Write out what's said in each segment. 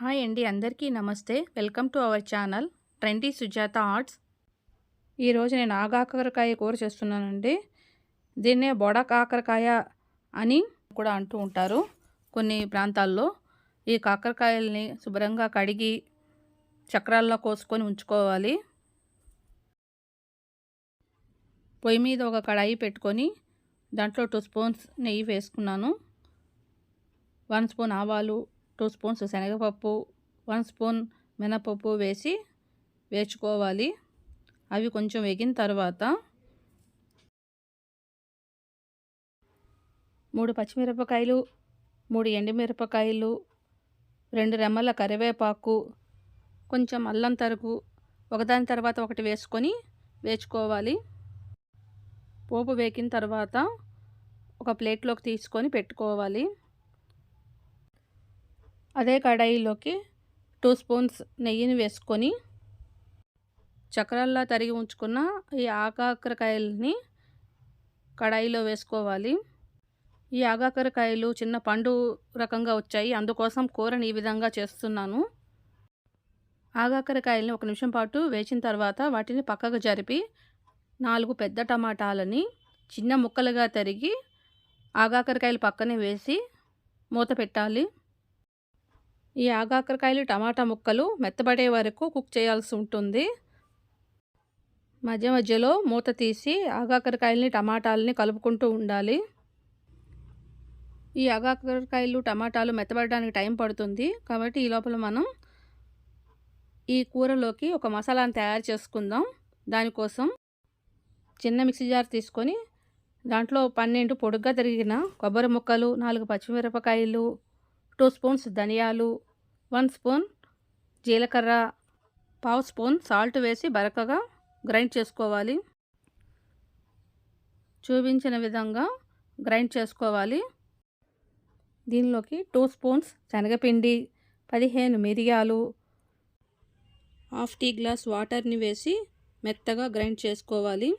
Hi అండి అందరికీ నమస్తే. Welcome to our channel trendy Sujatha arts. ఈరోజు నేను ఆగాకరకాయ కూర చేస్తున్నానండి. దీన్నే బొడ కాకరకాయ అని కూడా అంటూ ఉంటారు కొన్ని ప్రాంతాల్లో. ఈ కాకరకాయల్ని శుభ్రంగా కడిగి చక్రాల్లో కోసుకొని ఉంచుకోవాలి. పొయ్యి మీద ఒక కడాయి పెట్టుకొని దాంట్లో టూ స్పూన్స్ నెయ్యి వేసుకున్నాను. వన్ స్పూన్ ఆవాలు టూ స్పూన్స్ శనగపప్పు వన్ స్పూన్ మినపప్పు వేసి వేచుకోవాలి అవి కొంచెం వేగిన తర్వాత మూడు పచ్చిమిరపకాయలు మూడు ఎండుమిరపకాయలు రెండు రెమ్మల కరివేపాకు కొంచెం అల్లం తరుగు ఒకదాని తర్వాత ఒకటి వేసుకొని వేచుకోవాలి పోపు వేగిన తర్వాత ఒక ప్లేట్లోకి తీసుకొని పెట్టుకోవాలి. అదే కడాయిలోకి టూ స్పూన్స్ నెయ్యిని వేసుకొని చక్రాల్లో తరిగి ఉంచుకున్న ఈ ఆకాకరకాయలని కడాయిలో వేసుకోవాలి. ఈ ఆగాకరకాయలు చిన్న పండు రకంగా వచ్చాయి. అందుకోసం కూరని ఈ విధంగా చేస్తున్నాను. ఆగాకరకాయలని ఒక నిమిషం పాటు వేచిన తర్వాత వాటిని పక్కకు జరిపి నాలుగు పెద్ద టమాటాలని చిన్న ముక్కలుగా తరిగి ఆగాకరకాయలు పక్కనే వేసి మూత పెట్టాలి. ఈ ఆగాకరకాయలు టమాటా ముక్కలు మెత్తబడే వరకు కుక్ చేయాల్సి ఉంటుంది. మధ్య మధ్యలో మూత తీసి ఆగాకరకాయలని టమాటాలని కలుపుకుంటూ ఉండాలి. ఈ ఆగాకరకాయలు టమాటాలు మెత్తబడడానికి టైం పడుతుంది. కాబట్టి ఈ లోపల మనం ఈ కూరలోకి ఒక మసాలాను తయారు చేసుకుందాం. దానికోసం చిన్న మిక్సీ జార్ తీసుకొని దాంట్లో పన్నెండు పొడుగ్గా తిరిగిన కొబ్బరి ముక్కలు నాలుగు పచ్చిమిరపకాయలు టూ స్పూన్స్ ధనియాలు వన్ స్పూన్ జీలకర్ర పావు స్పూన్ సాల్ట్ వేసి బరకగా గ్రైండ్ చేసుకోవాలి. చూపించిన విధంగా గ్రైండ్ చేసుకోవాలి. దీనిలోకి టూ స్పూన్స్ శనగపిండి పదిహేను మిరియాలు హాఫ్ టీ గ్లాస్ వాటర్ని వేసి మెత్తగా గ్రైండ్ చేసుకోవాలి.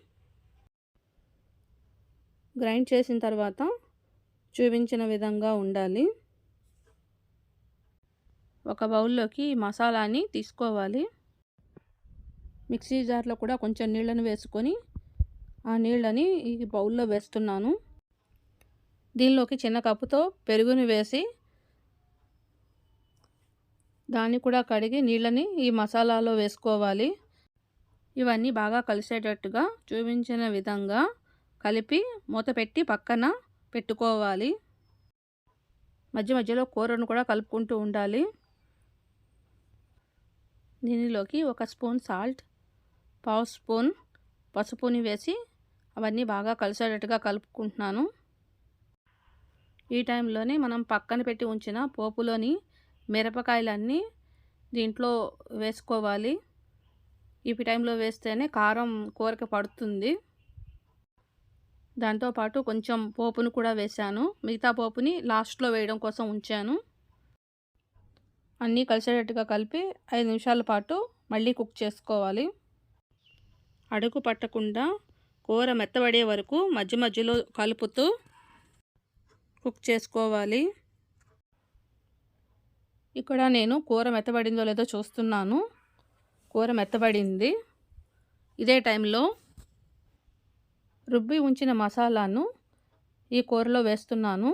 గ్రైండ్ చేసిన తర్వాత చూపించిన విధంగా ఉండాలి. ఒక బౌల్లోకి మసాలాని తీసుకోవాలి. మిక్సీ జార్లో కూడా కొంచెం నీళ్ళని వేసుకొని ఆ నీళ్ళని ఈ బౌల్లో వేస్తున్నాను. దీనిలోకి చిన్న కప్పుతో పెరుగుని వేసి దాన్ని కూడా కడిగి నీళ్ళని ఈ మసాలాలో వేసుకోవాలి. ఇవన్నీ బాగా కలిసేటట్టుగా చూపించిన విధంగా కలిపి మూత పెట్టి పక్కన పెట్టుకోవాలి. మధ్య మధ్యలో కూరను కూడా కలుపుకుంటూ ఉండాలి. దీనిలోకి ఒక స్పూన్ సాల్ట్ పావు స్పూన్ పసుపుని వేసి అవన్నీ బాగా కలిసేటట్టుగా కలుపుకుంటున్నాను. ఈ టైంలోనే మనం పక్కన పెట్టి ఉంచిన పోపులోని మిరపకాయలన్నీ దీంట్లో వేసుకోవాలి. ఈ టైంలో వేస్తేనే కారం కూరకి పడుతుంది. దాంతోపాటు కొంచెం పోపును కూడా వేశాను. మిగతా పోపుని లాస్ట్లో వేయడం కోసం ఉంచాను. అన్నీ కలిసేటట్టుగా కలిపి ఐదు నిమిషాల పాటు మళ్ళీ కుక్ చేసుకోవాలి. అడుగు పట్టకుండా కూర మెత్తబడే వరకు మధ్య మధ్యలో కలుపుతూ కుక్ చేసుకోవాలి. ఇక్కడ నేను కూర మెత్తబడిందో లేదో చూస్తున్నాను. కూర మెత్తబడింది. ఇదే టైంలో రుబ్బి ఉంచిన మసాలాను ఈ కూరలో వేస్తున్నాను.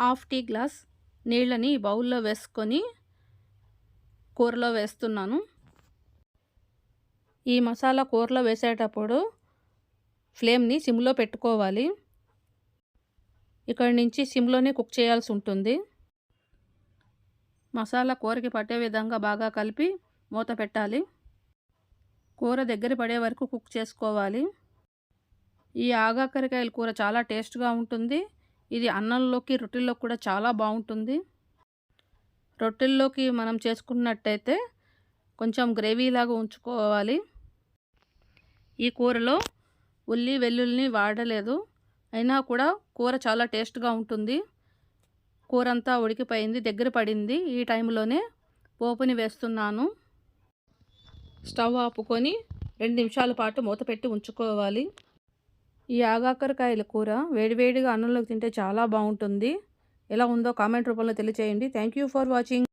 హాఫ్ టీ గ్లాస్ నీళ్ళని బౌల్లో వేసుకొని కూరలో వేస్తున్నాను. ఈ మసాలా కూరలో వేసేటప్పుడు ఫ్లేమ్ని సిమ్లో పెట్టుకోవాలి. ఇక్కడ నుంచి సిమ్లోనే కుక్ చేయాల్సి ఉంటుంది. మసాలా కూరకి పట్టే విధంగా బాగా కలిపి మూత పెట్టాలి. కూర దగ్గర పడే వరకు కుక్ చేసుకోవాలి. ఈ ఆగాకరికాయల కూర చాలా టేస్ట్గా ఉంటుంది. ఇది అన్నంలోకి రొట్టెల్లో కూడా చాలా బాగుంటుంది. రొట్టెల్లోకి మనం చేసుకున్నట్టయితే కొంచెం గ్రేవీలాగా ఉంచుకోవాలి. ఈ కూరలో ఉల్లి వెల్లుల్లిని వాడలేదు. అయినా కూడా కూర చాలా టేస్ట్గా ఉంటుంది. కూర అంతా ఉడికిపోయింది దగ్గర పడింది. ఈ టైంలోనే పోపుని వేస్తున్నాను. స్టవ్ ఆపుకొని రెండు నిమిషాల పాటు మూత పెట్టి ఉంచుకోవాలి. ఈ ఆగాకరకాయల కూర వేడివేడిగా అన్నంలోకి తింటే చాలా బాగుంటుంది. ఎలా ఉందో కామెంట్ రూపంలో తెలియచేయండి. Thank you for watching